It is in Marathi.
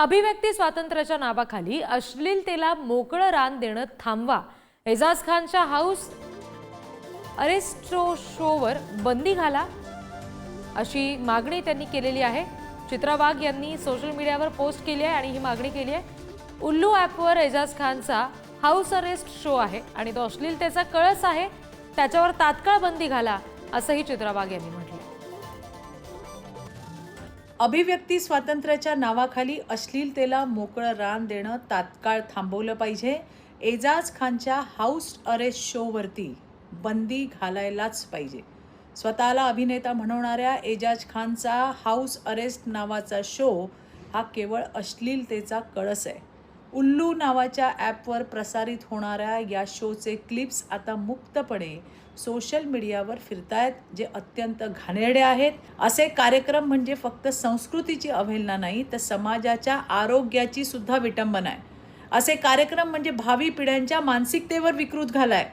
अभिव्यक्ती स्वातंत्र्याच्या नावाखाली अश्लीलतेला मोकळं रान देणं थांबवा. एजाज खानच्या हाऊस अरेस्ट्रो शोवर बंदी घाला अशी मागणी त्यांनी केलेली आहे. चित्रा वाघ यांनी सोशल मीडियावर पोस्ट केली आहे आणि ही मागणी केली आहे. उल्लू ॲपवर एजाज खानचा हाऊस अरेस्ट शो आहे आणि तो अश्लीलतेचा कळस आहे. त्याच्यावर तात्काळ बंदी घाला असंही चित्रा वाघ यांनी म्हटलं अभिव्यक्ती स्वातंत्र्याच्या नावाखाली अश्लीलतेला मोकळं रान देणं तात्काळ थांबवलं पाहिजे. एजाज खानच्या हाऊस अरेस्ट शोवरती बंदी घालायलाच पाहिजे. स्वतःला अभिनेता म्हणवणाऱ्या एजाज खानचा हाऊस अरेस्ट नावाचा शो हा केवळ अश्लीलतेचा कळस आहे. उल्लू नावाच्या ॲपवर प्रसारित होणाऱ्या या शोचे क्लिप्स आता मुक्तपणे सोशल मीडियावर फिरतायत जे अत्यंत घाणेरडे आहेत. असे कार्यक्रम म्हणजे फक्त संस्कृतीची अवहेलना नाही तर समाजाच्या आरोग्याची सुद्धा विटंबना आहे. असे कार्यक्रम म्हणजे भावी पिढ्यांच्या मानसिकतेवर विकृत घालाय.